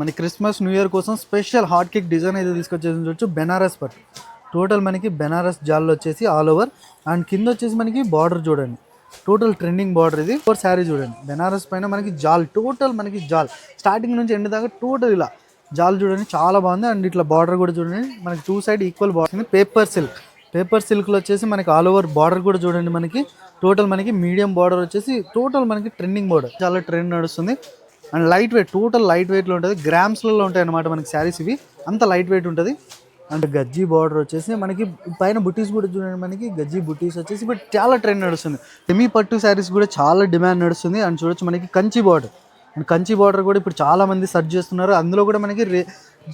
మనకి Christmas new year కోసం special hot cake design అయితే తీసుకొచ్చేసి చూడొచ్చు. బెనారస్ పట్టు. టోటల్ మనకి బెనారస్ జాల్లో వచ్చేసి ఆల్ ఓవర్. అండ్ కింద వచ్చేసి మనకి బార్డర్ చూడండి. టోటల్ ట్రెండింగ్ బార్డర్ ఇది. ఫోర్ శారీ చూడండి. బెనారస్ పైన మనకి జాల్ టోటల్ మనకి జాల్. స్టార్టింగ్ నుంచి ఎండ్ దాకా టోటల్ ఇలా. జాల్ చూడండి చాలా బాగుంది. అండ్ ఇట్లా బార్డర్ కూడా చూడండి. మనకి టూ సైడ్ ఈక్వల్ బాగుంది పేపర్ సిల్క్ పేపర్ సిల్క్లో వచ్చేసి మనకి ఆల్ ఓవర్ బార్డర్ కూడా చూడండి మనకి. టోటల్ మనకి మీడియం బార్డర్ వచ్చేసి టోటల్ మనకి ట్రెండింగ్ బార్డర్ చాలా ట్రెండ్ నడుస్తుంది. And light weight total light వెయిట్లో ఉంటుంది. గ్రామ్స్లలో ఉంటాయి అన్నమాట మనకి శారీస్ ఇవి. అంత లైట్ వెయిట్ ఉంటుంది. అండ్ గజ్జీ బార్డర్ వచ్చేసి మనకి పైన బుటీస్ కూడా చూడండి మనకి గజ్జీ బుటీస్ వచ్చేసి బట్ చాలా ట్రెండ్ నడుస్తుంది. సెమీ పట్టు శారీస్ కూడా చాలా డిమాండ్ నడుస్తుంది. అండ్ చూడొచ్చు మనకి Kanchi border. And Kanchi border కూడా ఇప్పుడు చాలా మంది చేస్తున్నారు. అందులో కూడా మనకి రే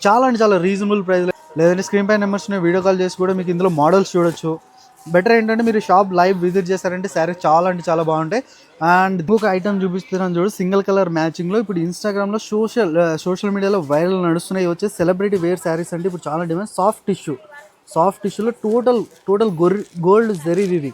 చాలా అంటే చాలా రీజనబుల్ ప్రైస్ లేదంటే స్క్రీన్ పై నెంబర్స్ వీడియో కాల్ చేసి కూడా మీకు ఇందులో మోడల్స్ చూడొచ్చు. బెటర్ ఏంటంటే మీరు షాప్ లైవ్ విజిట్ చేశారంటే శారీస్ చాలా అంటే చాలా బాగుంటాయి. అండ్ ఇంకొక ఐటమ్ చూపిస్తున్నాను చూడు సింగిల్ కలర్ మ్యాచింగ్లో ఇప్పుడు ఇన్స్టాగ్రామ్లో సోషల్ సోషల్ మీడియాలో వైరల్ నడుస్తున్నాయి. వచ్చే సెలబ్రిటీ వేర్ శారీస్ అంటే ఇప్పుడు చాలా డిమాండ్. సాఫ్ట్ టిష్యూ సాఫ్ట్ టిష్యూలో టోటల్ టోటల్ గొర్రె గోల్డ్ జెరీ వివి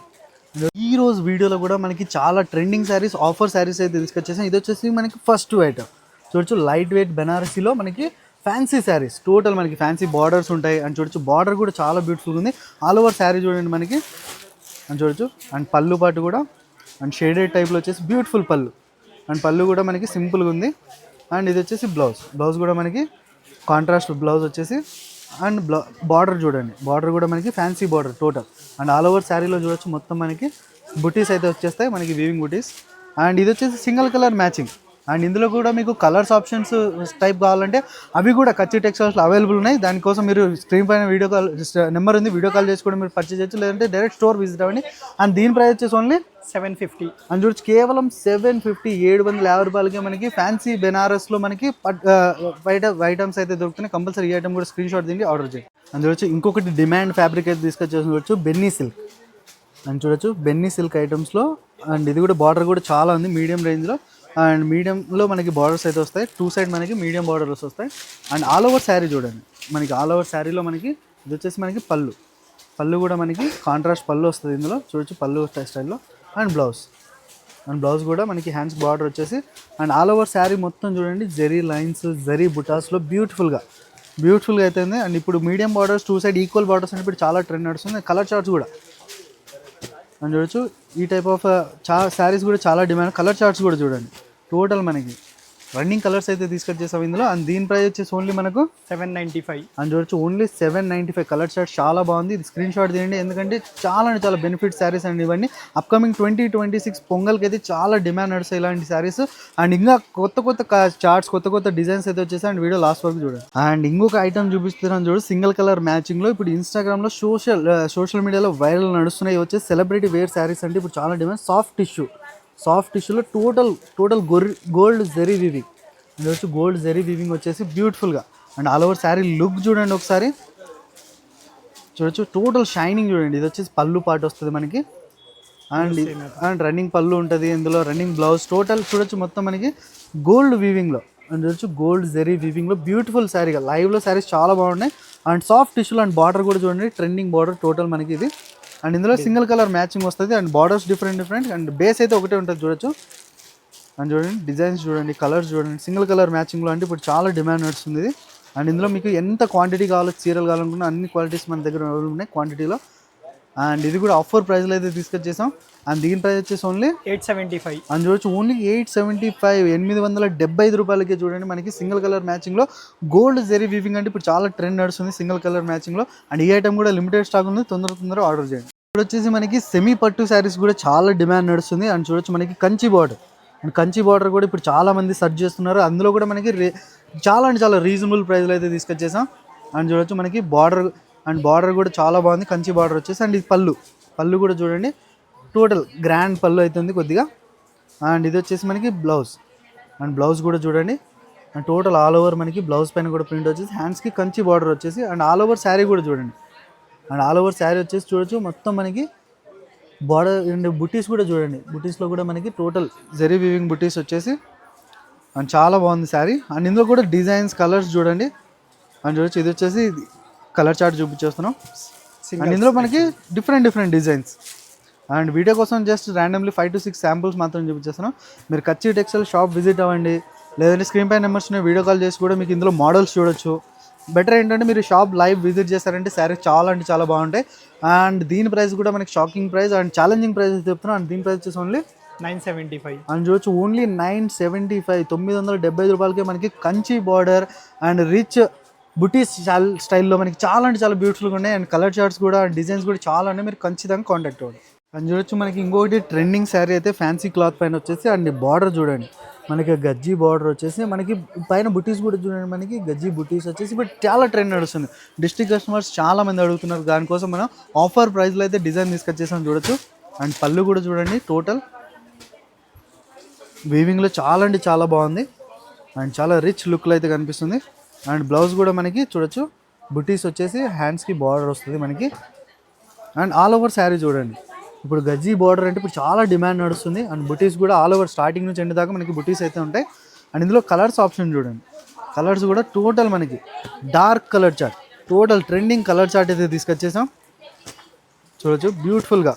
ఈ రోజు వీడియోలో కూడా మనకి చాలా ట్రెండింగ్ శారీస్ ఆఫర్ శారీస్ అయితే తీసుకొచ్చేసాం. ఇది వచ్చేసి మనకి ఫస్ట్ ఐటమ్ చూడొచ్చు లైట్ వెయిట్ బెనారసీలో మనకి ఫ్యాన్సీ శారీస్ టోటల్ మనకి ఫ్యాన్సీ బార్డర్స్ ఉంటాయి. అండ్ చూడొచ్చు బార్డర్ కూడా చాలా బ్యూటిఫుల్ ఉంది. ఆల్ ఓవర్ శారీ చూడండి మనకి. అని చూడొచ్చు. అండ్ పళ్ళు పాటు కూడా. అండ్ షేడెడ్ టైప్లో వచ్చేసి బ్యూటిఫుల్ పళ్ళు. అండ్ పళ్ళు కూడా మనకి సింపుల్గా ఉంది. అండ్ ఇది వచ్చేసి బ్లౌజ్ బ్లౌజ్ కూడా మనకి కాంట్రాస్ట్ బ్లౌజ్ వచ్చేసి. అండ్ బ్లౌ బార్డర్ చూడండి. బార్డర్ కూడా మనకి fancy border total and all over శారీలో చూడొచ్చు మొత్తం మనకి బుటీస్ అయితే వచ్చేస్తాయి. మనకి వీవింగ్ బుటీస్ అండ్ ఇది వచ్చేసి సింగిల్ కలర్ మ్యాచింగ్ అండ్ ఇందులో కూడా మీకు కలర్స్ ఆప్షన్స్ టైప్ కావాలంటే అవి కూడా కచ్చి టెక్స్టైల్స్లో అవైలబుల్ ఉన్నాయి. దానికోసం మీరు స్క్రీన్ పైన వీడియో కాల్ నెంబర్ ఉంది వీడియో కాల్ చేసి కూడా మీరు పర్చేస్ చేయొచ్చు. లేదంటే డైరెక్ట్ స్టోర్ విజిట్ అవ్వండి. అండ్ దీని ప్రైస్ వచ్చేసి ఓన్లీ సెవెన్ ఫిఫ్టీ అని చూడొచ్చు కేవలం సెవెన్ ఫిఫ్టీ ఏడు వందల యాభై రూపాయలకి మనకి ఫ్యాన్సీ బెనారస్లో మనకి వైట్ ఐటమ్స్ అయితే దొరుకుతున్నాయి. కంపల్సరీ ఈ ఐటమ్ కూడా స్క్రీన్ షాట్ తిండి ఆర్డర్ చేయండి. అందులో వచ్చి ఇంకొకటి డిమాండ్ ఫ్యాబ్రిక్ అయితే తీసుకొచ్చేసి చూడొచ్చు బెన్నీ సిల్క్ అని చూడొచ్చు బెన్నీ సిల్క్ ఐటమ్స్లో అండ్ ఇది కూడా బార్డర్ కూడా చాలా ఉంది మీడియం రేంజ్లో అండ్ మీడియంలో మనకి బార్డర్స్ అయితే వస్తాయి. టూ సైడ్ మనకి మీడియం బార్డర్స్ వస్తాయి. అండ్ ఆల్ ఓవర్ శారీ చూడండి. మనకి ఆల్ ఓవర్ శారీలో మనకి ఇది వచ్చేసి మనకి పళ్ళు. పళ్ళు కూడా మనకి కాంట్రాస్ట్ పళ్ళు వస్తుంది ఇందులో. చూడొచ్చు పళ్ళు స్టైల్లో అండ్ బ్లౌజ్ అండ్ బ్లౌజ్ కూడా మనకి హ్యాండ్స్ బార్డర్ వచ్చేసి అండ్ ఆల్ ఓవర్ శారీ మొత్తం చూడండి జరీ లైన్స్ జరీ బుటాస్లో బ్యూటిఫుల్గా బ్యూటిఫుల్గా అయితే ఉంది. అండ్ ఇప్పుడు medium borders two side equal borders అని ఇప్పుడు చాలా ట్రెండ్ నడుస్తుంది. కలర్ చార్ట్స్ కూడా. అని చూడొచ్చు. ఈ టైప్ ఆఫ్ uh, చా శారీస్ కూడా చాలా డిమాండ్ కలర్ చార్ట్స్ కూడా చూడండి. టోటల్ మనకి. రన్నింగ్ కలర్స్ అయితే తీసుకొచ్చేసాం ఇందులో. అండ్ దీని ప్రైస్ వచ్చేసి ఓన్లీ మనకు సెవెన్ నైంటీ ఫైవ్ అని చూడొచ్చు only seven ninety five colour shirt చాలా బాగుంది. ఇది స్క్రీన్ షాట్ తీయండి. ఎందుకంటే చాలా అంటే చాలా బెనిఫిట్ శారీస్ అండి ఇవన్నీ. అప్కమింగ్ ట్వంటీ ట్వంటీ సిక్స్ పొంగల్కి అయితే చాలా డిమాండ్ నడుస్తాయి ఇలాంటి శారీస్ అండ్ ఇంకా కొత్త కొత్త చార్ట్స్ కొత్త కొత్త డిజైన్స్ అయితే వచ్చేసి అండ్ వీడియో లాస్ట్ వరకు చూడండి. అండ్ ఇంకొక ఐటమ్ చూపిస్తున్నాను చూడు సింగిల్ కలర్ మ్యాచింగ్లో ఇప్పుడు ఇన్స్టాగ్రామ్లో సోషల్ సోషల్ మీడియాలో వైరల్ నడుస్తున్నాయి. వచ్చేసి సెలబ్రిటీ వేర్ శారీస్ అంటే ఇప్పుడు చాలా డిమాండ్ సాఫ్ట్ టిష్యూ సాఫ్ట్ టిష్యూలో టోటల్ టోటల్ గొర్రె గోల్డ్ జెరీ వివింగ్ ఇది వచ్చి గోల్డ్ జెరీ వివింగ్ వచ్చేసి బ్యూటిఫుల్గా and all over sari look చూడండి ఒకసారి. చూడొచ్చు టోటల్ షైనింగ్ చూడండి. ఇది వచ్చేసి పళ్ళు పాటు వస్తుంది మనకి. అండ్ అండ్ రన్నింగ్ పళ్ళు ఉంటుంది ఇందులో రన్నింగ్ బ్లౌజ్. టోటల్ చూడొచ్చు మొత్తం మనకి గోల్డ్ వీవింగ్లో అండ్ చూడొచ్చు గోల్డ్ జెరీ వీవింగ్లో బ్యూటిఫుల్ శారీగా. లైవ్లో శారీస్ చాలా బాగున్నాయి. అండ్ సాఫ్ట్ టిష్యూలో అండ్ బార్డర్ కూడా చూడండి. ట్రెండింగ్ బార్డర్ టోటల్ మనకి ఇది. అండ్ ఇందులో సింగిల్ కలర్ మ్యాచింగ్ వస్తుంది and borders different different and base అయితే ఒకటే ఉంటుంది చూడొచ్చు. అండ్ చూడండి డిజైన్స్ చూడండి కలర్స్ చూడండి సింగిల్ కలర్ మ్యాచింగ్లో అంటే ఇప్పుడు చాలా డిమాండ్ నడుస్తుంది. అండ్ ఇందులో మీకు ఎంత క్వాంటిటీ కావాలో చీరలు కావాలనుకున్నా అన్ని క్వాలిటీస్ మన దగ్గర ఉన్నాయి. క్వాంటిటీలో అండ్ ఇది కూడా ఆఫర్ ప్రైస్లో అయితే తీసుకొచ్చేసాం అండ్ దీని ప్రైస్ వచ్చేసి ఓన్లీ ఎయిట్ సెవెంటీ ఫైవ్. అని చూడొచ్చు ఓన్లీ ఎయిట్ సెవెంటీ ఫైవ్ ఎనిమిది వందల డెబ్బై ఐదు రూపాయలకి చూడండి మనకి సింగిల్ కలర్ మ్యాచింగ్లో. గోల్డ్ జెరీ వీవింగ్ అంటే ఇప్పుడు చాలా ట్రెండ్ నడుస్తుంది సింగిల్ కలర్ మ్యాచింగ్లో. అండ్ ఈ ఐటమ్ కూడా లిమిటెడ్ స్టాక్ ఉంది తొందర తొందర ఆర్డర్ చేయండి. ఇప్పుడు వచ్చేసి మనకి సెమీ పట్టు శారీస్ కూడా చాలా డిమాండ్ నడుస్తుంది. అండ్ చూడొచ్చు మనకి Kanchi border. And Kanchi border కూడా ఇప్పుడు చాలా మంది సెర్చ్ చేస్తున్నారు. అందులో కూడా మనకి రే చాలా అంటే చాలా రీజనబుల్ ప్రైస్లో అయితే తీసుకొచ్చేసాం. అండ్ చూడొచ్చు మనకి బార్డర్ అండ్ బార్డర్ కూడా చాలా బాగుంది. కంచి బార్డర్ వచ్చేసి అండ్ ఇది పళ్ళు. పళ్ళు కూడా చూడండి. టోటల్ గ్రాండ్ పళ్ళు అవుతుంది కొద్దిగా. అండ్ ఇది వచ్చేసి మనకి బ్లౌజ్ అండ్ బ్లౌజ్ కూడా చూడండి. అండ్ టోటల్ ఆల్ ఓవర్ మనకి బ్లౌజ్ పైన కూడా ప్రింట్ వచ్చేసి హ్యాండ్స్కి కంచి బార్డర్ వచ్చేసి అండ్ ఆల్ ఓవర్ శారీ కూడా చూడండి. అండ్ ఆల్ ఓవర్ శారీ వచ్చేసి చూడొచ్చు. మొత్తం మనకి బార్డర్ అండ్ బుటీస్ కూడా చూడండి. బుటీస్లో కూడా మనకి టోటల్ జెరీ వీవింగ్ బుటీస్ వచ్చేసి అండ్ చాలా బాగుంది శారీ అండ్ ఇందులో కూడా డిజైన్స్ కలర్స్ చూడండి. అండ్ చూడొచ్చు. ఇది వచ్చేసి కలర్ చార్ట్ చూపించేస్తున్నాం. అండ్ ఇందులో మనకి different different designs and video కోసం just randomly five to six samples మాత్రం చూపించేస్తున్నాం. మీరు కచ్చి టెక్స్టైల్ షాప్ విజిట్ అవ్వండి. లేదంటే స్క్రీన్ పై నెంబర్స్ వీడియో కాల్ చేసి కూడా మీకు ఇందులో మోడల్స్ చూడొచ్చు. బెటర్ ఏంటంటే మీరు షాప్ లైవ్ విజిట్ చేశారంటే శారీ చాలా అంటే చాలా బాగుంటాయి. అండ్ దీని ప్రైస్ కూడా మనకి shocking price and challenging price చెప్తున్నాం. అండ్ దీని ప్రైస్ వచ్చేసి ఓన్లీ నైన్ సెవెంటీ ఫైవ్ అని చూడొచ్చు ఓన్లీ నైన్ సెవెంటీ ఫైవ్ తొమ్మిది వందల డెబ్బై ఐదు రూపాయలకి మనకి కంచి బార్డర్ అండ్ రిచ్ బుటీస్ స్టైల్లో మనకి చాలా అంటే చాలా బ్యూటిఫుల్గా ఉన్నాయి. అండ్ కలర్ చార్ట్స్ కూడా డిజైన్స్ కూడా చాలా ఉన్నాయి. మీరు ఖచ్చితంగా కాంటాక్ట్ అవ్వండి అండ్ చూడొచ్చు మనకి ఇంకొకటి ట్రెండింగ్ శారీ అయితే ఫ్యాన్సీ క్లాత్ పైన వచ్చేసి అండ్ బార్డర్ చూడండి. మనకి గజ్జీ బార్డర్ వచ్చేసి మనకి పైన బుటీస్ కూడా చూడండి మనకి గజ్జీ బుటీస్ వచ్చేసి ఇప్పుడు చాలా ట్రెండ్ నడుస్తుంది. డిస్ట్రిక్ట్ కస్టమర్స్ చాలా మంది అడుగుతున్నారు. దానికోసం మనం ఆఫర్ ప్రైస్లో అయితే డిజైన్ తీసుకొచ్చేసాం చూడొచ్చు. అండ్ పళ్ళు కూడా చూడండి టోటల్ వీవింగ్లో చాలా అంటే చాలా బాగుంది. అండ్ చాలా రిచ్ లుక్లో అయితే కనిపిస్తుంది. అండ్ బ్లౌజ్ కూడా మనకి చూడొచ్చు. బుటీస్ వచ్చేసి హ్యాండ్స్కి బార్డర్ వస్తుంది మనకి. అండ్ ఆల్ ఓవర్ శారీ చూడండి. ఇప్పుడు గజ్జీ బార్డర్ అంటే ఇప్పుడు చాలా డిమాండ్ నడుస్తుంది. అండ్ బుటీస్ కూడా ఆల్ ఓవర్ స్టార్టింగ్ నుంచి ఎండ్ దాకా మనకి బుటీస్ అయితే ఉంటాయి. అండ్ ఇందులో కలర్స్ ఆప్షన్ చూడండి. కలర్స్ కూడా టోటల్ మనకి dark colour chart total trending colour chart అయితే తీసుకొచ్చేసాం. చూడొచ్చు బ్యూటిఫుల్గా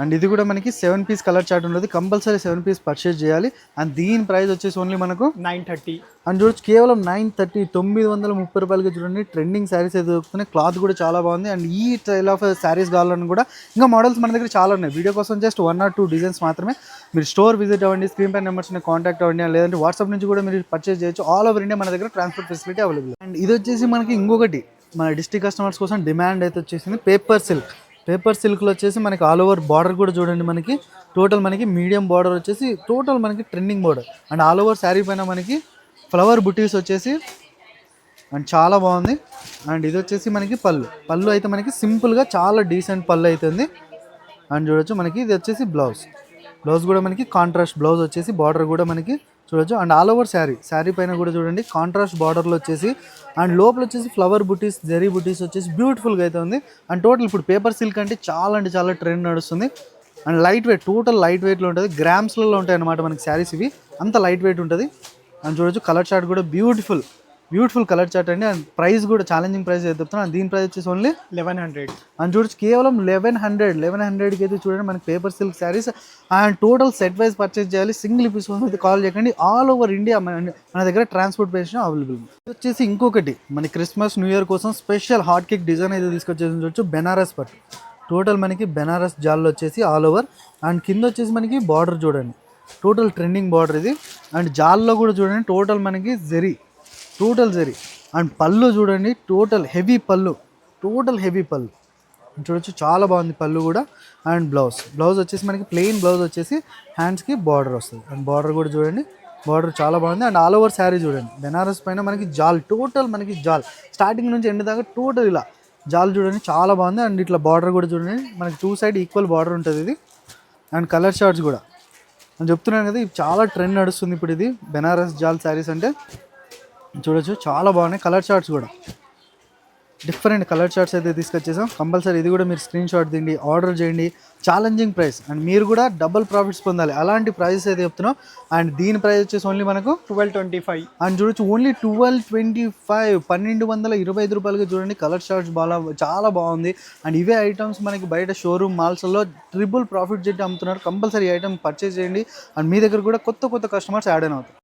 అండ్ ఇది కూడా మనకి సెవెన్ పీస్ కలర్ చార్ట్ ఉంటుంది కంపల్సరీ సెవెన్ పీస్ పర్చేస్ చేయాలి. అండ్ దీని ప్రైస్ వచ్చేసి ఓన్లీ మనకు నైన్ థర్టీ. అండ్ చూడొచ్చు కేవలం నైన్ థర్టీ తొమ్మిది వందల ముప్పై రూపాయలకి చూడండి. ట్రెండింగ్ శారీస్ అయితే దొరుకుతున్నాయి. క్లాత్ కూడా చాలా బాగుంది. అండ్ ఈ స్టైల్ ఆఫ్ శారీస్ కావాలని కూడా ఇంకా మోడల్స్ మన దగ్గర చాలా ఉన్నాయి. వీడియో కోసం just one or two designs మాత్రమే. మీరు స్టోర్ విజిట్ అవ్వండి స్క్రీన్ పై నెంబర్స్ని కాంటాక్ట్ అవ్వండి లేదంటే వాట్సాప్ నుంచి కూడా మీరు పర్చేస్ చేయొచ్చు. ఆల్ ఓవర్ ఇండియా మన దగ్గర ట్రాన్స్పోర్ట్ ఫెసిలిటీ అవైలబుల్ అండ్ ఇది వచ్చేసి మనకి ఇంకొకటి. మన డిస్ట్రిక్ట్ కస్టమర్స్ కోసం డిమాండ్ అయితే వచ్చేసింది పేపర్ సిల్క్ పేపర్ సిల్క్లో వచ్చేసి మనకి ఆల్ ఓవర్ బార్డర్ కూడా చూడండి మనకి. టోటల్ మనకి మీడియం బార్డర్ వచ్చేసి టోటల్ మనకి trending border. And all over sari పైన మనకి ఫ్లవర్ బుటీస్ వచ్చేసి అండ్ చాలా బాగుంది. అండ్ ఇది వచ్చేసి మనకి పళ్ళు. పళ్ళు అయితే మనకి సింపుల్గా చాలా డీసెంట్ పళ్ళు అవుతుంది అండ్ చూడొచ్చు మనకి ఇది వచ్చేసి బ్లౌజ్. బ్లౌజ్ కూడా మనకి కాంట్రాస్ట్ బ్లౌజ్ వచ్చేసి బార్డర్ కూడా మనకి చూడొచ్చు. And all over sari. Sari పైన కూడా చూడండి. కాంట్రాస్ట్ బార్డర్లో వచ్చేసి అండ్ లోపల వచ్చేసి ఫ్లవర్ బుటీస్ జరీ బుటీస్ వచ్చేసి బ్యూటిఫుల్గా అయితే ఉంది. అండ్ టోటల్ ఇప్పుడు పేపర్ సిల్క్ అంటే చాలా అంటే చాలా ట్రెండ్ నడుస్తుంది. And light weight total light వెయిట్లో ఉంటుంది. గ్రామ్స్లలో ఉంటాయి అన్నమాట మనకి శారీస్ ఇవి. అంత లైట్ వెయిట్ ఉంటుంది. అండ్ చూడొచ్చు కలర్ షార్ట్ కూడా బ్యూటిఫుల్ బ్యూటిఫుల్ కలర్ చార్ట్ అండి. అండ్ ప్రైస్ కూడా ఛాలెంజింగ్ ప్రైస్ అయితే చెప్తున్నాను దీని ప్రైస్ వచ్చేసి ఓన్లీ లెవెన్ హండ్రెడ్ అని చూడొచ్చు కేవలం లెవెన్ హండ్రెడ్ లెవెన్ హండ్రెడ్కి అయితే చూడండి మనకి paper silk saris and total set wise purchase చేయాలి. సింగిల్ పీస్ అయితే కాల్ చేయకండి. ఆల్ ఓవర్ ఇండియా మన దగ్గర ట్రాన్స్పోర్టేషన్ అవైలబుల్ ఇది వచ్చేసి ఇంకొకటి. మన క్రిస్మస్ న్యూ ఇయర్ కోసం స్పెషల్ హాట్ కేక్ డిజైన్ అయితే తీసుకొచ్చేసి చూడొచ్చు. బెనారస్ పట్టు. టోటల్ మనకి బెనారస్ జాల్లో వచ్చేసి ఆల్ ఓవర్ అండ్ కింద వచ్చేసి మనకి బార్డర్ చూడండి. టోటల్ ట్రెండింగ్ బార్డర్ ఇది. అండ్ జాల్లో కూడా చూడండి టోటల్ మనకి జెరీ టోటల్ జరీ. అండ్ పళ్ళు చూడండి టోటల్ హెవీ పళ్ళు టోటల్ హెవీ పళ్ళు. చూడొచ్చు చాలా బాగుంది పళ్ళు కూడా. And blouse. బ్లౌజ్ వచ్చేసి మనకి ప్లెయిన్ బ్లౌజ్ వచ్చేసి హ్యాండ్స్కి బార్డర్ వస్తుంది. అండ్ బార్డర్ కూడా చూడండి బార్డర్ చాలా బాగుంది. అండ్ ఆల్ ఓవర్ శారీ చూడండి బెనారస్ పైన మనకి జాల్ టోటల్ మనకి జాల్. స్టార్టింగ్ నుంచి ఎండ్ దాకా టోటల్ ఇలా. జాల్ చూడండి చాలా బాగుంది. అండ్ ఇట్లా బార్డర్ కూడా చూడండి మనకి టూ సైడ్ ఈక్వల్ బార్డర్ ఉంటుంది ఇది. అండ్ కలర్ షార్ట్స్ కూడా. నేను చెప్తున్నాను కదా ఇది చాలా ట్రెండ్ నడుస్తుంది ఇప్పుడు ఇది. బెనారస్ జాల్ శారీస్ అంటే చూడొచ్చు. చాలా బాగున్నాయి. కలర్ చార్ట్స్ కూడా. డిఫరెంట్ కలర్ చార్ట్స్ అయితే తీసుకొచ్చేసాం. కంపల్సరీ ఇది కూడా మీరు స్క్రీన్ షాట్ దిండి ఆర్డర్ చేయండి. ఛాలెంజింగ్ ప్రైస్ అండ్ మీరు కూడా డబుల్ ప్రాఫిట్స్ పొందాలి. అలాంటి ప్రైస్ అయితే చెప్తున్నాం. అండ్ దీని ప్రైస్ వచ్చేసి ఓన్లీ మనకు ట్వెల్వ్ ట్వంటీ ఫైవ్ అండ్ చూడొచ్చు. ఓన్లీ ట్వెల్వ్ ట్వంటీ ఫైవ్ పన్నెండు వందల ఇరవై ఐదు రూపాయలకి చూడండి. కలర్ షార్ట్స్ బాగా చాలా బాగుంది. అండ్ ఇవే ఐటమ్స్ మనకి బయట షోరూమ్ మాల్స్లో ట్రిపుల్ ప్రాఫిట్ చెట్టి అమ్ముతున్నారు. కంపల్సరీ ఐటమ్ పర్చేస్ చేయండి. అండ్ మీ దగ్గర కూడా కొత్త కొత్త కస్టమర్స్ యాడ్ అయిన అవుతారు